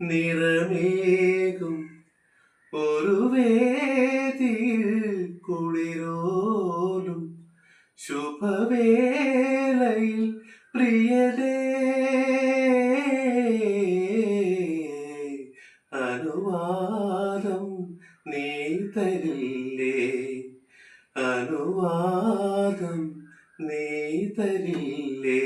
നിറമേകും. ഒരു വേദിയിൽ കുളിരോലും ശുഭവേളയിൽ പ്രിയതേ അനുവാദം നീ തരില്ലേ? അനുവാദം നീ തരില്ലേ?